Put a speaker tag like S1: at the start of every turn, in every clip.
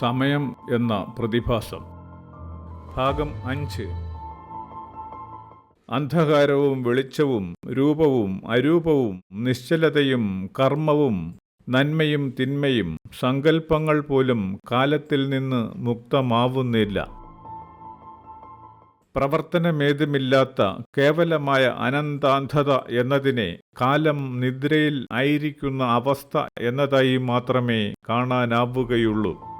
S1: സമയം എന്ന പ്രതിഭാസം. ഭാഗം അഞ്ച്. അന്ധകാരവും വെളിച്ചവും രൂപവും അരൂപവും നിശ്ചലതയും കർമ്മവും നന്മയും തിന്മയും സങ്കല്പങ്ങൾ പോലും കാലത്തിൽ നിന്ന് മുക്തമാവുന്നില്ല. പ്രവർത്തനമേതുമില്ലാത്ത കേവലമായ അനന്താന്ധത എന്നതിനെ കാലം നിദ്രയിൽ ആയിരിക്കുന്ന അവസ്ഥ എന്നതായി മാത്രമേ കാണാനാവുകയുള്ളൂ.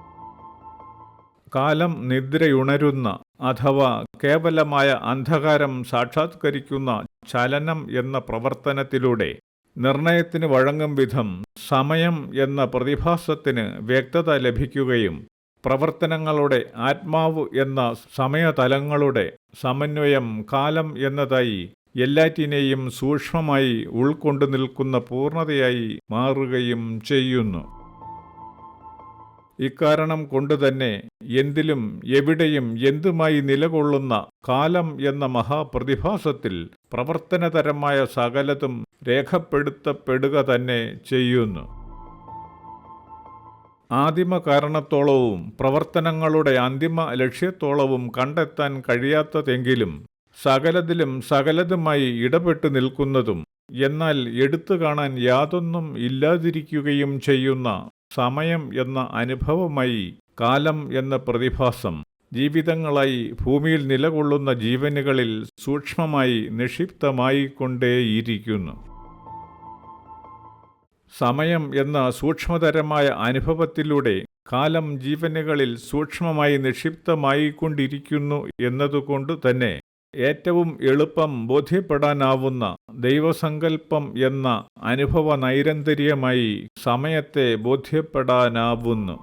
S1: കാലം നിദ്രയുണരുന്ന അഥവാ കേവലമായ അന്ധകാരം സാക്ഷാത്കരിക്കുന്ന ചലനം എന്ന പ്രവർത്തനത്തിലൂടെ നിർണയത്തിന് വഴങ്ങും വിധം സമയം എന്ന പ്രതിഭാസത്തിന് വ്യക്തത ലഭിക്കുകയും പ്രവർത്തനങ്ങളുടെ ആത്മാവ് എന്ന സമയതലങ്ങളുടെ സമന്വയം കാലം എന്നതായി എല്ലാറ്റിനെയും സൂക്ഷ്മമായി ഉൾക്കൊണ്ടു നിൽക്കുന്ന പൂർണതയായി മാറുകയും ചെയ്യുന്നു. ഇക്കാരണം കൊണ്ടുതന്നെ എന്തിലും എവിടെയും എന്തുമായി നിലകൊള്ളുന്ന കാലം എന്ന മഹാപ്രതിഭാസത്തിൽ പ്രവർത്തനതരമായ സകലതും രേഖപ്പെടുത്തപ്പെടുക തന്നെ ചെയ്യുന്നു. ആദിമ കാരണത്തോളവും പ്രവർത്തനങ്ങളുടെ അന്തിമ ലക്ഷ്യത്തോളവും കണ്ടെത്താൻ കഴിയാത്തതെങ്കിലും സകലതിലും സകലതുമായി ഇടപെട്ടു നിൽക്കുന്നതും എന്നാൽ എടുത്തു കാണാൻ യാതൊന്നും ഇല്ലാതിരിക്കുകയും ചെയ്യുന്ന സമയം എന്ന അനുഭവമായി കാലം എന്ന പ്രതിഭാസം ജീവിതങ്ങളായി ഭൂമിയിൽ നിലകൊള്ളുന്ന ജീവനുകളിൽ സൂക്ഷ്മമായി നിക്ഷിപ്തമായി നിക്ഷിപ്തമായിക്കൊണ്ടേയിരിക്കുന്നു. സമയം എന്ന സൂക്ഷ്മതരമായ അനുഭവത്തിലൂടെ കാലം ജീവനുകളിൽ സൂക്ഷ്മമായി നിക്ഷിപ്തമായിക്കൊണ്ടിരിക്കുന്നു എന്നതുകൊണ്ട് തന്നെ ഏറ്റവും എളുപ്പം ബോധ്യപ്പെടാനാവുന്ന ദൈവസങ്കല്പം എന്ന അനുഭവ നൈരന്തര്യമായി സമയത്തെ ബോധ്യപ്പെടാനാവുന്നു.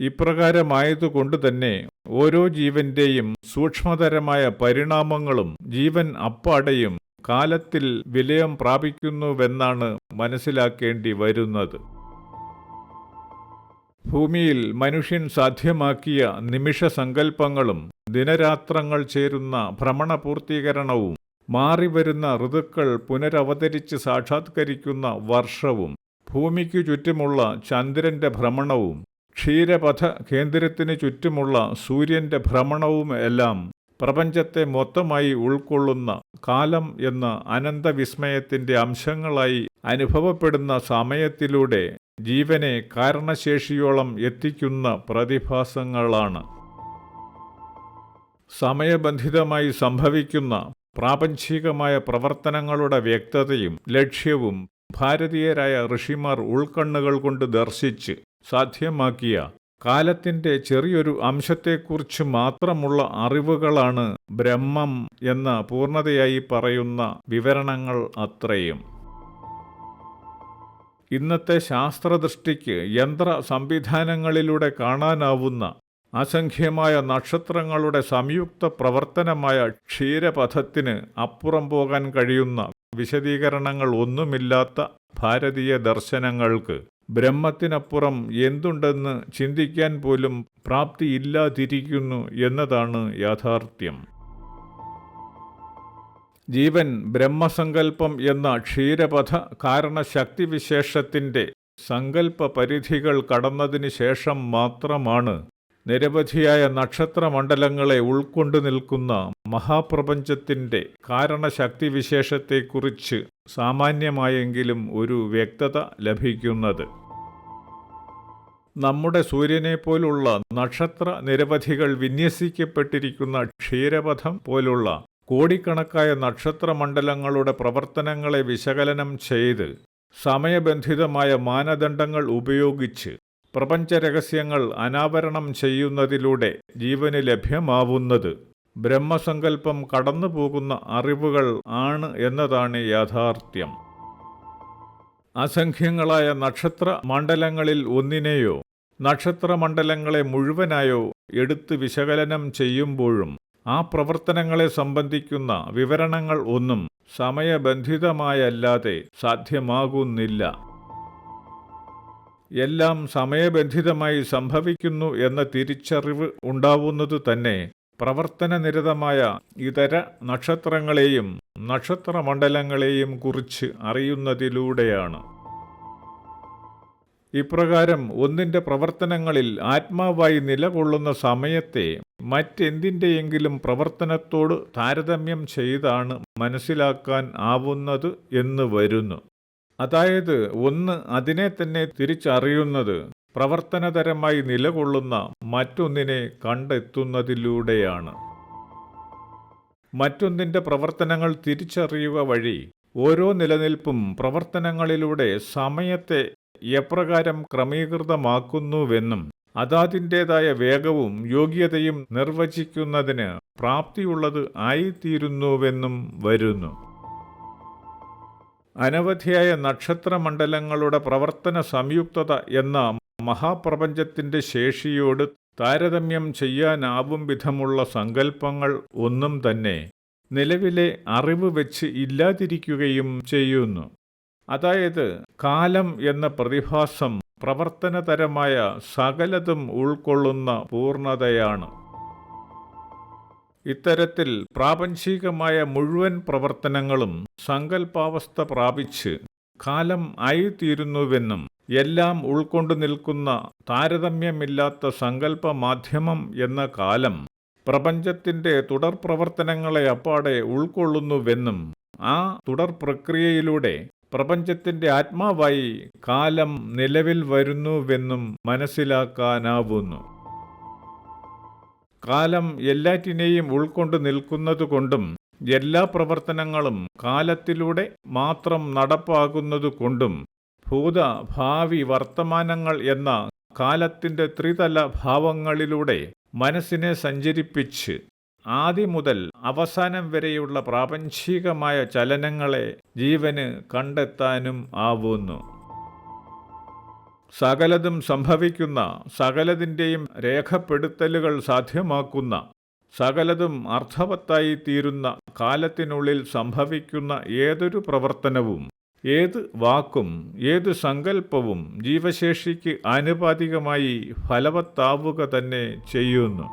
S1: ഇപ്രകാരമായതുകൊണ്ട് തന്നെ ഓരോ ജീവന്റെയും സൂക്ഷ്മതരമായ പരിണാമങ്ങളും ജീവൻ അപ്പാടെയും കാലത്തിൽ വിലയം പ്രാപിക്കുന്നുവെന്നാണ് മനസ്സിലാക്കേണ്ടി വരുന്നത്. ഭൂമിയിൽ മനുഷ്യൻ സാധ്യമാക്കിയ നിമിഷസങ്കല്പങ്ങളും ദിനരാത്രങ്ങൾ ചേരുന്ന ഭ്രമണപൂർത്തീകരണവും മാറിവരുന്ന ഋതുക്കൾ പുനരവതരിച്ച് സാക്ഷാത്കരിക്കുന്ന വർഷവും ഭൂമിക്കു ചുറ്റുമുള്ള ചന്ദ്രന്റെ ഭ്രമണവും ക്ഷീരപഥ കേന്ദ്രത്തിന് ചുറ്റുമുള്ള സൂര്യന്റെ ഭ്രമണവും എല്ലാം പ്രപഞ്ചത്തെ മൊത്തമായി ഉൾക്കൊള്ളുന്ന കാലം എന്ന അനന്തവിസ്മയത്തിന്റെ അംശങ്ങളായി അനുഭവപ്പെടുന്ന സമയത്തിലൂടെ ജീവനെ കാരണശേഷിയോളം എത്തിക്കുന്ന പ്രതിഭാസങ്ങളാണ്. സമയബന്ധിതമായി സംഭവിക്കുന്ന പ്രാപഞ്ചികമായ പ്രവർത്തനങ്ങളുടെ വ്യക്തതയും ലക്ഷ്യവും ഭാരതീയരായ ഋഷിമാർ ഉൾക്കണ്ണുകൾ കൊണ്ട് ദർശിച്ച് സാധ്യമാക്കിയ കാലത്തിന്റെ ചെറിയൊരു അംശത്തെക്കുറിച്ച് മാത്രമുള്ള അറിവുകളാണ് ബ്രഹ്മം എന്ന പൂർണതയായി പറയുന്ന വിവരണങ്ങൾ അത്രയും. ഇന്നത്തെ ശാസ്ത്രദൃഷ്ടിക്ക് യന്ത്ര സംവിധാനങ്ങളിലൂടെ കാണാനാവുന്ന അസംഖ്യമായ നക്ഷത്രങ്ങളുടെ സംയുക്ത പ്രവർത്തനമായ ക്ഷീരപഥത്തിന് അപ്പുറം പോകാൻ കഴിയുന്ന വിശദീകരണങ്ങൾ ഒന്നുമില്ലാത്ത ഭാരതീയ ദർശനങ്ങൾക്ക് ബ്രഹ്മത്തിനപ്പുറം എന്തുണ്ടെന്ന് ചിന്തിക്കാൻ പോലും പ്രാപ്തിയില്ലാതിരിക്കുന്നു എന്നതാണ് യാഥാർത്ഥ്യം. ജീവൻ ബ്രഹ്മസങ്കല്പം എന്ന ക്ഷീരപഥ കാരണശക്തിവിശേഷത്തിന്റെ സങ്കല്പ പരിധികൾ കടന്നതിന് ശേഷം മാത്രമാണ് നിരവധിയായ നക്ഷത്രമണ്ഡലങ്ങളെ ഉൾക്കൊണ്ടു നിൽക്കുന്ന മഹാപ്രപഞ്ചത്തിന്റെ കാരണശക്തിവിശേഷത്തെക്കുറിച്ച് സാമാന്യമായെങ്കിലും ഒരു വ്യക്തത ലഭിക്കുന്നത്. നമ്മുടെ സൂര്യനെ പോലുള്ള നക്ഷത്ര നിരവധികൾ വിന്യസിക്കപ്പെട്ടിരിക്കുന്ന ക്ഷീരപഥം പോലുള്ള കോടിക്കണക്കായ നക്ഷത്രമണ്ഡലങ്ങളുടെ പ്രവർത്തനങ്ങളെ വിശകലനം ചെയ്ത് സമയബന്ധിതമായ മാനദണ്ഡങ്ങൾ ഉപയോഗിച്ച് പ്രപഞ്ചരഹസ്യങ്ങൾ അനാവരണം ചെയ്യുന്നതിലൂടെ ജീവന് ലഭ്യമാവുന്നത്. ബ്രഹ്മസങ്കല്പം കടന്നുപോകുന്ന അറിവുകൾ ആണ് എന്നതാണ് യാഥാർത്ഥ്യം. അസംഖ്യങ്ങളായ നക്ഷത്ര മണ്ഡലങ്ങളിൽ ഒന്നിനെയോ നക്ഷത്രമണ്ഡലങ്ങളെ മുഴുവനായോ എടുത്ത് വിശകലനം ചെയ്യുമ്പോഴും ആ പ്രവർത്തനങ്ങളെ സംബന്ധിക്കുന്ന വിവരണങ്ങൾ ഒന്നും സമയബന്ധിതമായല്ലാതെ സാധ്യമാകുന്നില്ല. എല്ലാം സമയബന്ധിതമായി സംഭവിക്കുന്നു എന്ന തിരിച്ചറിവ് ഉണ്ടാവുന്നത് തന്നെ പ്രവർത്തനനിരതമായ ഇതര നക്ഷത്രങ്ങളെയും നക്ഷത്രമണ്ഡലങ്ങളെയും കുറിച്ച് അറിയുന്നതിലൂടെയാണ്. ഇപ്രകാരം ഒന്നിന്റെ പ്രവർത്തനങ്ങളിൽ ആത്മാവായി നിലകൊള്ളുന്ന സമയത്തെ മറ്റെന്തിന്റെയെങ്കിലും പ്രവർത്തനത്തോട് താരതമ്യം ചെയ്താണ് മനസ്സിലാക്കാൻ ആവുന്നത് എന്ന് വരുന്നു. അതായത് ഒന്ന് അതിനെ തന്നെ തിരിച്ചറിയുന്നത് പ്രവർത്തനതരമായി നിലകൊള്ളുന്ന മറ്റൊന്നിനെ കണ്ടെത്തുന്നതിലൂടെയാണ്. മറ്റൊന്നിന്റെ പ്രവർത്തനങ്ങൾ തിരിച്ചറിയുക വഴി ഓരോ നിലനിൽപ്പും പ്രവർത്തനങ്ങളിലൂടെ സമയത്തെ എപ്രകാരം ക്രമീകൃതമാക്കുന്നുവെന്നും അതാതിന്റേതായ വേഗവും യോഗ്യതയും നിർവചിക്കുന്നതിന് പ്രാപ്തിയുള്ളത് ആയിത്തീരുന്നുവെന്നും വരുന്നു. അനവധിയായ നക്ഷത്രമണ്ഡലങ്ങളുടെ പ്രവർത്തന സംയുക്തത എന്ന മഹാപ്രപഞ്ചത്തിന്റെ ശേഷിയോട് താരതമ്യം ചെയ്യാനാവും വിധമുള്ള സങ്കല്പങ്ങൾ ഒന്നും തന്നെ നിലവിലെ അറിവ് വെച്ച് ഇല്ലാതിരിക്കുകയും ചെയ്യുന്നു. അതായത് കാലം എന്ന പ്രതിഭാസം പ്രവർത്തനതരമായ സകലതും ഉൾക്കൊള്ളുന്ന പൂർണതയാണ്. ഇത്തരത്തിൽ പ്രാപഞ്ചികമായ മുഴുവൻ പ്രവർത്തനങ്ങളും സങ്കല്പാവസ്ഥ പ്രാപിച്ച് കാലം ആയിത്തീരുന്നുവെന്നും എല്ലാം ഉൾക്കൊണ്ടു നിൽക്കുന്ന താരതമ്യമില്ലാത്ത സങ്കല്പ മാധ്യമം എന്ന കാലം പ്രപഞ്ചത്തിന്റെ തുടർ പ്രവർത്തനങ്ങളെ അപ്പാടെ ഉൾക്കൊള്ളുന്നുവെന്നും ആ തുടർ പ്രക്രിയയിലൂടെ പ്രപഞ്ചത്തിന്റെ ആത്മാവായി കാലം നിലവിൽ വരുന്നുവെന്നും മനസ്സിലാക്കാനാവുന്നു. കാലം എല്ലാറ്റിനെയും ഉൾക്കൊണ്ടു നിൽക്കുന്നതുകൊണ്ടും എല്ലാ പ്രവർത്തനങ്ങളും കാലത്തിലൂടെ മാത്രം നടപ്പാകുന്നതുകൊണ്ടും ഭൂത ഭാവി വർത്തമാനങ്ങൾ എന്ന കാലത്തിന്റെ ത്രിതല ഭാവങ്ങളിലൂടെ മനസ്സിനെ സഞ്ചരിപ്പിച്ച് ആദ്യം മുതൽ അവസാനം വരെയുള്ള പ്രാപഞ്ചികമായ ചലനങ്ങളെ ജീവന് കണ്ടെത്താനും ആവുന്നു. സകലതും സംഭവിക്കുന്ന സകലതിന്റെയും രേഖപ്പെടുത്തലുകൾ സാധ്യമാക്കുന്ന സകലതും അർത്ഥവത്തായി തീരുന്ന കാലത്തിനുള്ളിൽ സംഭവിക്കുന്ന ഏതൊരു പ്രവർത്തനവും ഏത് വാക്കും ഏത് സങ്കല്പവും ജീവശേഷിക്ക് ആനുപാതികമായി ഫലവത്താവുക തന്നെ ചെയ്യുന്നു.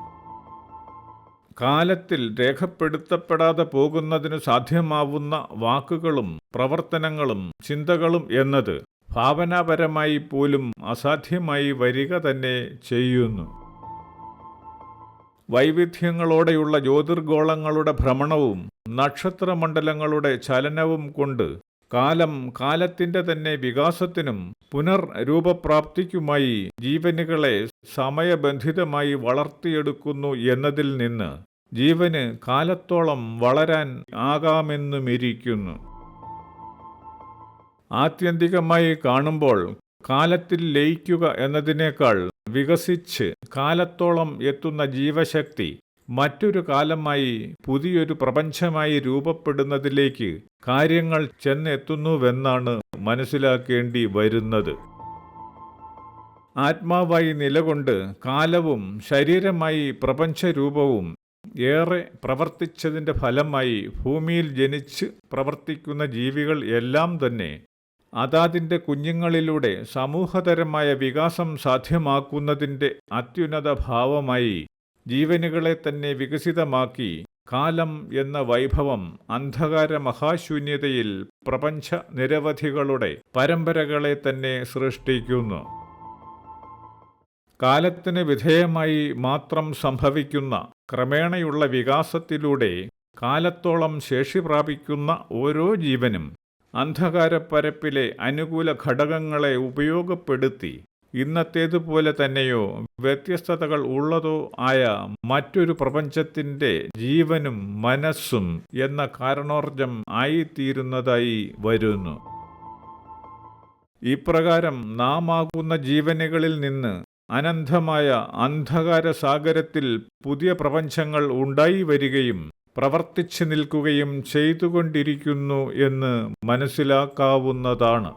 S1: കാലത്തിൽ രേഖപ്പെടുത്തപ്പെടാതെ പോകുന്നതിന് സാധ്യമാവുന്ന വാക്കുകളും പ്രവർത്തനങ്ങളും ചിന്തകളും എന്നത് ഭാവനാപരമായി പോലും അസാധ്യമായി വരിക തന്നെ ചെയ്യുന്നു. വൈവിധ്യങ്ങളോടെയുള്ള ജ്യോതിർഗോളങ്ങളുടെ ഭ്രമണവും നക്ഷത്രമണ്ഡലങ്ങളുടെ ചലനവും കൊണ്ട് കാലം കാലത്തിന്റെ തന്നെ വികാസത്തിനും പുനർരൂപപ്രാപ്തിക്കുമായി ജീവനുകളെ സമയബന്ധിതമായി വളർത്തിയെടുക്കുന്നു എന്നതിൽ നിന്ന് ജീവന് കാലത്തോളം വളരാൻ ആകാമെന്നുമിരിക്കുന്നു. ആത്യന്തികമായി കാണുമ്പോൾ കാലത്തിൽ ലയിക്കുക എന്നതിനേക്കാൾ വികസിച്ച് കാലത്തോളം എത്തുന്ന ജീവശക്തി മറ്റൊരു കാലമായി പുതിയൊരു പ്രപഞ്ചമായി രൂപപ്പെടുന്നതിലേക്ക് കാര്യങ്ങൾ ചെന്നെത്തുന്നുവെന്നാണ് മനസ്സിലാക്കേണ്ടി വരുന്നത്. ആത്മാവായി നിലകൊണ്ട് കാലവും ശരീരമായി പ്രപഞ്ചരൂപവും ഏറെ പ്രവർത്തിച്ചതിന്റെ ഫലമായി ഭൂമിയിൽ ജനിച്ച് പ്രവർത്തിക്കുന്ന ജീവികൾ എല്ലാം തന്നെ അതാതിന്റെ കുഞ്ഞുങ്ങളിലൂടെ സമൂഹതരമായ വികാസം സാധ്യമാക്കുന്നതിന്റെ അത്യുന്നത ഭാവമായി ജീവനുകളെ തന്നെ വികസിതമാക്കി കാലം എന്ന വൈഭവം അന്ധകാര മഹാശൂന്യതയിൽ പ്രപഞ്ച നിരവധികളുടെ പരമ്പരകളെ തന്നെ സൃഷ്ടിക്കുന്നു. കാലത്തിന് വിധേയമായി മാത്രം സംഭവിക്കുന്ന ക്രമേണയുള്ള വികാസത്തിലൂടെ കാലത്തോളം ശേഷി പ്രാപിക്കുന്ന ഓരോ ജീവനും അന്ധകാരപ്പരപ്പിലെ അനുകൂല ഘടകങ്ങളെ ഉപയോഗപ്പെടുത്തി ഇന്നത്തേതുപോലെ തന്നെയോ വ്യത്യസ്തതകൾ ഉള്ളതോ ആയ മറ്റൊരു പ്രപഞ്ചത്തിന്റെ ജീവനും മനസ്സും എന്ന കാരണോർജം ആയിത്തീരുന്നതായി വരുന്നു. ഇപ്രകാരം നാമാകുന്ന ജീവനുകളിൽ നിന്ന് അനന്തമായ അന്ധകാര സാഗരത്തിൽ പുതിയ പ്രപഞ്ചങ്ങൾ ഉണ്ടായി വരികയും പ്രവർത്തിച്ചു നിൽക്കുകയും ചെയ്തുകൊണ്ടിരിക്കുന്നു എന്ന് മനസ്സിലാക്കാവുന്നതാണ്.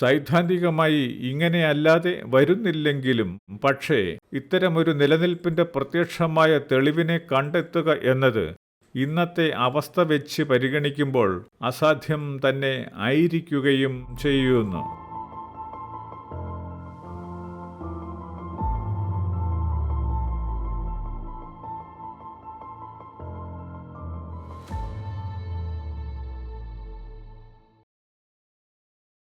S1: സൈദ്ധാന്തികമായി ഇങ്ങനെയല്ലാതെ വരുന്നില്ലെങ്കിലും പക്ഷേ ഇത്തരമൊരു നിലനിൽപ്പിന്റെ പ്രത്യക്ഷമായ തെളിവിനെ കണ്ടെത്തുക എന്നത് ഇന്നത്തെ അവസ്ഥ വെച്ച് പരിഗണിക്കുമ്പോൾ അസാധ്യം തന്നെ ആയിരിക്കുകയും ചെയ്യുന്നു.